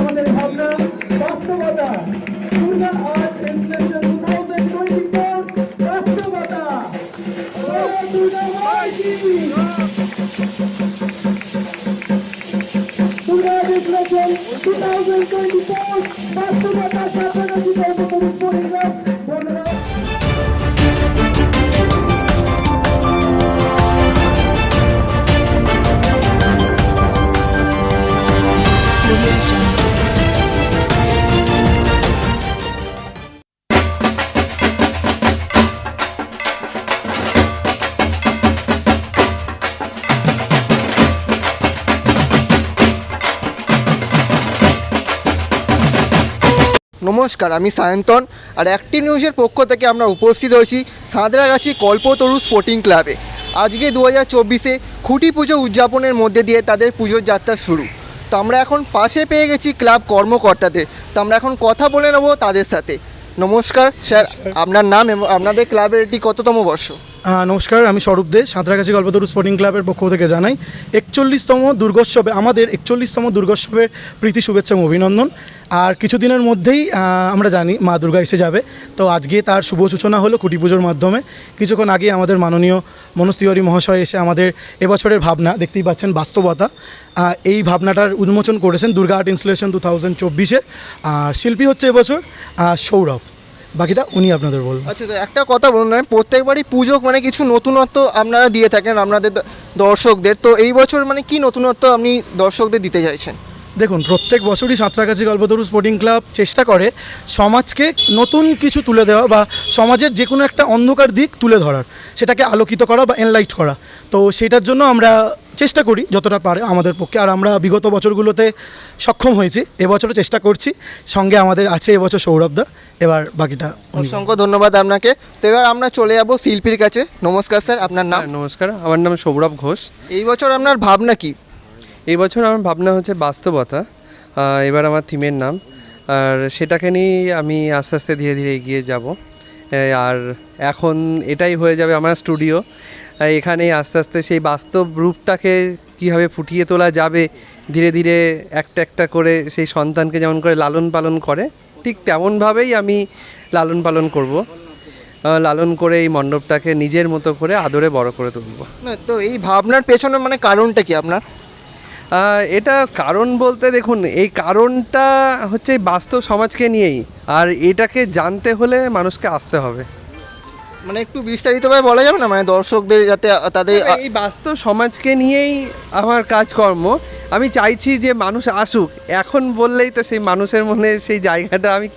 আমাদের ভাবনা বাস্তবতা Durga art installation two thousand twenty four বাস্তবতা Durga installation two thousand twenty four বাস্তবতা সাতরাগাছি নমস্কার আমি সায়ন্তন আর অ্যাক্টিভ নিউজের পক্ষ থেকে আমরা উপস্থিত হয়েছি সাঁতরাগাছি কল্পতরু স্পোর্টিং ক্লাবে। আজকে দু হাজার চব্বিশে খুঁটি পুজো উদযাপনের মধ্যে দিয়ে তাদের পুজোর যাত্রা শুরু। তো আমরা এখন পাশে পেয়ে গেছি ক্লাব কর্মকর্তাদের। তো আমরা এখন কথা বলে নেব তাদের সাথে। নমস্কার স্যার আপনার নাম এবং আপনাদের ক্লাবের এটি কততম বর্ষ? নমস্কার, আমি স্বরূপ দে, সাঁতরাগাছি গল্পতরু স্পোর্টিং ক্লাবের পক্ষ থেকে জানাই, একচল্লিশতম দুর্গোৎসবে, আমাদের একচল্লিশতম দুর্গোৎসবের প্রীতি, শুভেচ্ছা এবং অভিনন্দন। আর কিছুদিনের মধ্যেই আমরা জানি মা দুর্গা এসে যাবে। তো আজকে তার শুভ সূচনা হলো খুঁটি পুজোর মাধ্যমে। কিছুক্ষণ আগে আমাদের মাননীয় মনোজ তিওয়ারি মহাশয় এসে আমাদের এবছরের ভাবনা, দেখতেই পাচ্ছেন বাস্তবতা এই ভাবনাটার উন্মোচন করেছেন Durga art installation two thousand চব্বিশের আর শিল্পী হচ্ছে এবছর সৌরভ। বাকিটা উনি আপনাদের বলবেন। আচ্ছা তো একটা কথা বলুন না প্রত্যেকবারই পুজো মানে কিছু নতুনত্ব আপনারা দিয়ে থাকেন আপনাদের দর্শকদের। তো এই বছর মানে কি নতুনত্ব আপনি দর্শকদের দিতে চাইছেন? দেখুন প্রত্যেক বছরই সাঁতরাগাছি গল্পতরু স্পোর্টিং ক্লাব চেষ্টা করে সমাজকে নতুন কিছু তুলে দেওয়া বা সমাজের যে কোনো একটা অন্ধকার দিক তুলে ধরার সেটাকে আলোকিত করা বা এনলাইট করা। তো সেটার জন্য আমরা চেষ্টা করি যতটা পারে আমাদের পক্ষে। আর আমরা বিগত বছরগুলোতে সক্ষম হয়েছি এবছরও চেষ্টা করছি সঙ্গে আমাদের আছে এবছর সৌরভদা এবার বাকিটা অসংখ্য ধন্যবাদ আপনাকে। তো এবার আমরা চলে যাব শিল্পীর কাছে। নমস্কার স্যার আপনার নাম? হ্যাঁ, নমস্কার আমার নাম সৌরভ ঘোষ। এই বছর আপনার ভাবনা কি? এই বছর আমার ভাবনা হচ্ছে বাস্তবতা এবার আমার থিমের নাম। আর সেটাকে নিয়েই আমি আস্তে আস্তে ধীরে ধীরে এগিয়ে যাব। আর এখন এটাই হয়ে যাবে আমার স্টুডিও। এখানে আস্তে আস্তে সেই বাস্তব রূপটাকে কীভাবে ফুটিয়ে তোলা যাবে, ধীরে ধীরে একটা একটা করে সেই সন্তানকে যেমন করে লালন পালন করে, ঠিক তেমনভাবেই আমি লালন পালন করব। লালন করে এই মণ্ডপটাকে নিজের মতো করে আদরে বড় করে তুলব। তো এই ভাবনার পেছনে মানে কারণটা কি আপনার? এটা কারণ বলতে দেখুন, এই কারণটা হচ্ছে বাস্তব সমাজকে নিয়েই। আর এটাকে জানতে হলে মানুষকে আসতে হবে। মানে একটু বিস্তারিতভাবে বলা যাবে না? মানে দর্শকদের যাতে তাদের এই বাস্তব সমাজকে নিয়েই আমার কাজকর্ম। আমি চাইছি যে মানুষ আসুক। এখন বললেই তো সেই মানুষের মনে সেই জায়গাটা আমি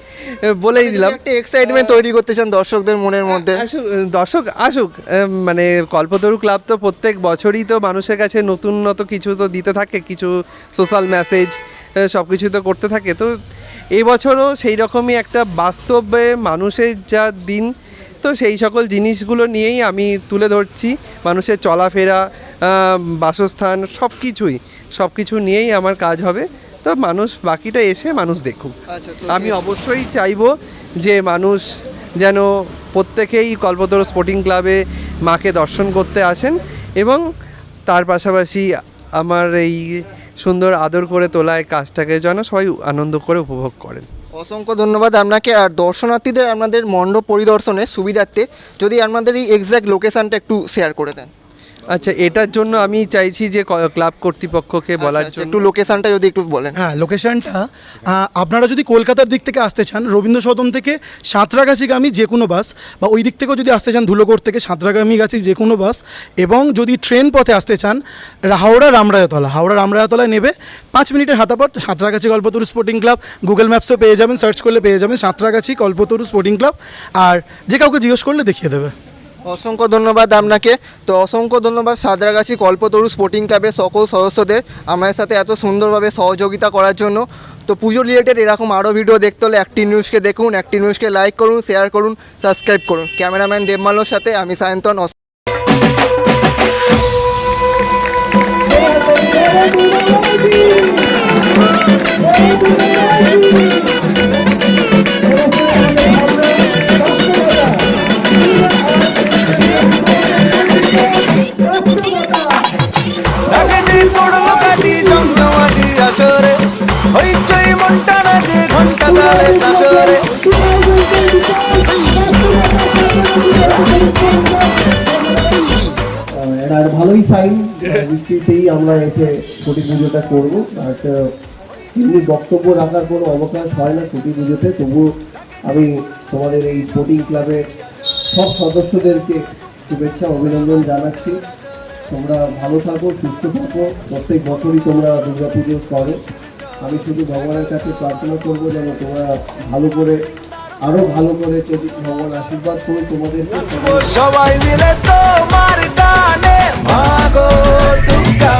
বলেই দিলাম। একটা এক্সাইটমেন্ট তৈরি করতে চান দর্শকদের মনের মধ্যে। আসুক দর্শক আসুক। মানে কল্পতরু ক্লাব তো প্রত্যেক বছরই তো মানুষের কাছে নতুন নতুনত কিছু তো দিতে থাকে। কিছু সোশ্যাল মেসেজ সব কিছু তো করতে থাকে। তো এবছরও সেই রকমই একটা বাস্তবে মানুষের যা দিন তো সেই সকল জিনিসগুলো নিয়েই আমি তুলে ধরছি। মানুষের চলাফেরা বাসস্থান সব কিছুই সব কিছু নিয়েই আমার কাজ হবে। তো মানুষ বাকিটা এসে মানুষ দেখুক। আচ্ছা, আমি অবশ্যই চাইব যে মানুষ যেন প্রত্যেকেই কল্পতরু স্পোর্টিং ক্লাবে মাকে দর্শন করতে আসেন এবং তার পাশাপাশি আমার এই সুন্দর আদর করে তোলা এই কাজটাকে যেন সবাই আনন্দ করে উপভোগ করেন। অসংখ্য ধন্যবাদ আপনাকে। আর দর্শনার্থীদের আপনাদের মণ্ডপ পরিদর্শনের সুবিধার্থে যদি আপনাদের এই এক্স্যাক্ট লোকেশানটা একটু শেয়ার করে দেন। আচ্ছা এটার জন্য আমি চাইছি যে ক্লাব কর্তৃপক্ষকে বলার আচ্ছা, আচ্ছা, জন্য। একটু লোকেশনটা যদি একটু বলেন। হ্যাঁ লোকেশনটা আপনারা যদি কলকাতার দিক থেকে আসতে চান রবীন্দ্র সদন থেকে সাঁতরাগাছিগামী যে কোনো বাস বা ওই দিক থেকেও যদি আসতে চান ধুলোগড় থেকে সাঁতরাগামী গাছি যে কোনো বাস এবং যদি ট্রেন পথে আসতে চান হাওড়া রামরায়তলা হাওড়া রামরায়তলায় নেবে পাঁচ মিনিটের হাতাপট Santragachi Kalpataru sporting club Google ম্যাপসও পেয়ে যাবেন সার্চ করলে পেয়ে যাবেন সাঁতরাগাছি কল্পতরু স্পোর্টিং ক্লাব আর যে কাউকে জিজ্ঞেস করলে দেখিয়ে দেবে। অসংখ্য ধন্যবাদ আপনাকে। তো অসংখ্য ধন্যবাদ সাদরাগাছি কল্পতরু স্পোর্টিং ক্লাবের সকল সদস্যদের আমাদের সাথে এত সুন্দরভাবে সহযোগিতা করার জন্য। তো পুজো রিলেটেড এরকম আরও ভিডিও দেখতে হলে একটি নিউজকে দেখুন, একটি নিউজকে লাইক করুন শেয়ার করুন সাবস্ক্রাইব করুন। ক্যামেরাম্যান দেবমালোর সাথে আমি সায়ন্তন 2024 এটা ভালোই সাইন বৃষ্টিতেই আমরা এসে ছুটি পুজোটা করব। আর এমনি বক্তব্য রাখার কোনো অবকাশ হয় না ছুটি পুজোতে। তবুও আমি তোমাদের এই স্পোর্টিং ক্লাবের সব সদস্যদেরকে শুভেচ্ছা, অভিনন্দন জানাচ্ছি। তোমরা ভালো থাকো, সুস্থ থাকো। প্রত্যেক বছরই তোমরা দুর্গা পুজো করো। আমি শুধু ভগবানের কাছে প্রার্থনা করব যেন তোমরা ভালো করে, আরও ভালো করে যদি ভগবান আশীর্বাদ করো, তোমাদের সবাই মিলে তোমার গানে। ভাগ, দুর্গা